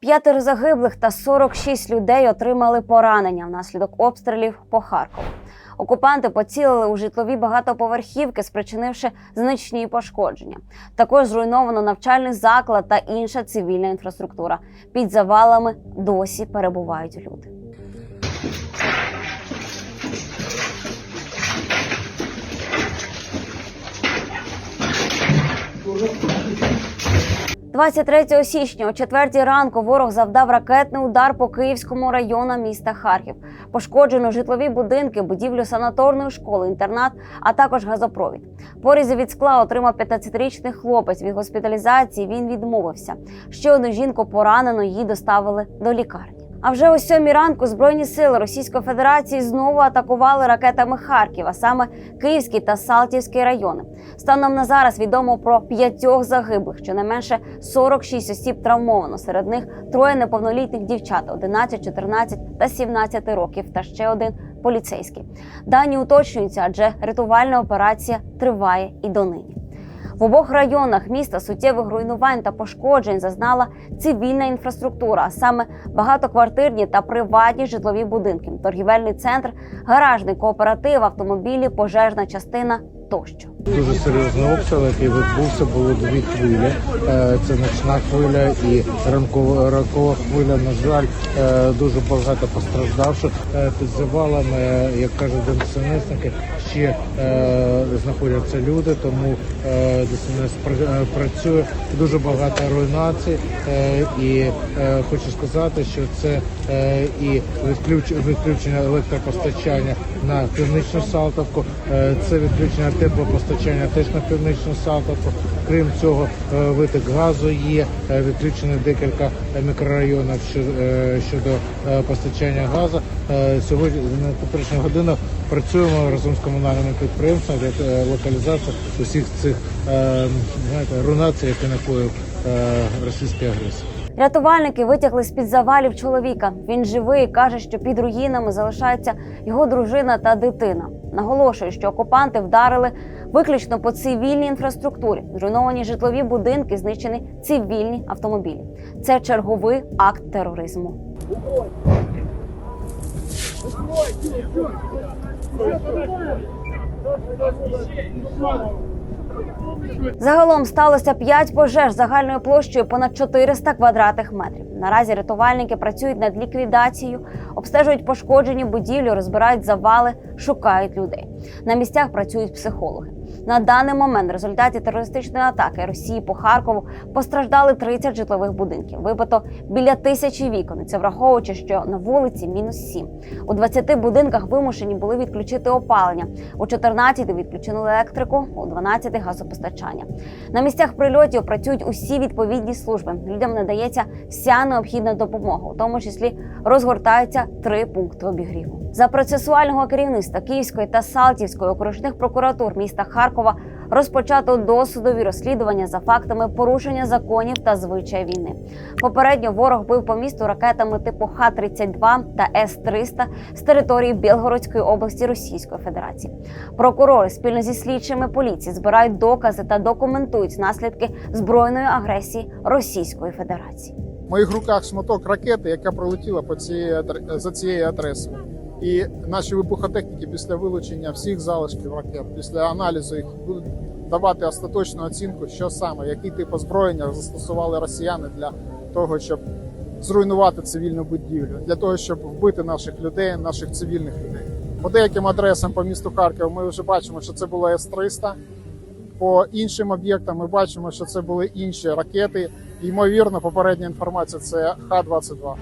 П'ятеро загиблих та 46 людей отримали поранення внаслідок обстрілів по Харкову. Окупанти поцілили у житлові багатоповерхівки, спричинивши значні пошкодження. Також зруйновано навчальний заклад та інша цивільна інфраструктура. Під завалами досі перебувають люди. 23 січня о 4 ранку ворог завдав ракетний удар по Київському району міста Харків. Пошкоджено житлові будинки, будівлю санаторної школи, інтернат, а також газопровід. Порізи від скла отримав 15-річний хлопець. Від госпіталізації він відмовився. Ще одну жінку поранено її доставили до лікарні. А вже о сьомій ранку збройні сили Російської Федерації знову атакували ракетами Харків, а саме Київський та Салтівський райони. Станом на зараз відомо про п'ятьох загиблих, щонайменше 46 осіб травмовано. Серед них троє неповнолітніх дівчат 11, 14 та 17 років, та ще один поліцейський. Дані уточнюються, адже рятувальна операція триває і донині. В обох районах міста суттєвих руйнувань та пошкоджень зазнала цивільна інфраструктура, а саме багатоквартирні та приватні житлові будинки, торгівельний центр, гаражний кооператив, автомобілі, пожежна частина тощо. Дуже серйозний обстріл, який відбувся, було дві хвилі. Е, Це ночна хвиля і ранкова, ранкова хвиля. На жаль, е, дуже багато постраждавших. Е, Під завалами, як кажуть ДСНСники, ще е, знаходяться люди, тому е, ДСНС е, працює. Дуже багато руйнацій. Е, І е, хочу сказати, що це е, і відключ- відключення електропостачання на північну Салтовку, е, це відключення теплопостачання теж на північну Салтовку. Крім цього, е, виток газу є, е, відключено декілька мікрорайонів щодо, е, щодо постачання газу. Сьогодні на теперішню годину працюємо разом з комунальними підприємствами для локалізації усіх цих знаєте, руйнацій, які накоїв російський агресор. Рятувальники витягли з під завалів чоловіка. Він живий каже, що під руїнами залишається його дружина та дитина. Наголошує, що окупанти вдарили виключно по цивільній інфраструктурі. Зруйновані житлові будинки, знищені цивільні автомобілі. Це черговий акт тероризму. Загалом сталося 5 пожеж загальною площею понад 400 квадратних метрів. Наразі рятувальники працюють над ліквідацією, обстежують пошкоджені будівлі, розбирають завали, шукають людей. На місцях працюють психологи. На даний момент в результаті терористичної атаки Росії по Харкову постраждали 30 житлових будинків. Вибито біля тисячі вікон. Це враховуючи, що на вулиці мінус 7. У 20 будинках вимушені були відключити опалення. У 14 відключили електрику, у 12 газопостачання. На місцях прильотів працюють усі відповідні служби. Людям надається вся необхідна допомога, у тому числі розгортаються три пункти обігріву. За процесуального керівництва Київської та Салтівської окружних прокуратур міста Харкова розпочато досудові розслідування за фактами порушення законів та звичай війни. Попередньо ворог бив по місту ракетами типу Х-32 та С-300 з території Білгородської області Російської Федерації. Прокурори спільно зі слідчими поліції збирають докази та документують наслідки збройної агресії Російської Федерації. В моїх руках шматок ракети, яка пролетіла по цієї за цією адресою. І наші вибухотехніки після вилучення всіх залишків ракет, після аналізу їх будуть давати остаточну оцінку, що саме, який тип озброєння застосували росіяни для того, щоб зруйнувати цивільну будівлю, для того, щоб вбити наших людей, наших цивільних людей. По деяким адресам по місту Харків ми вже бачимо, що це було С-300. По іншим об'єктам ми бачимо, що це були інші ракети. Ймовірно, попередня інформація це Х-22.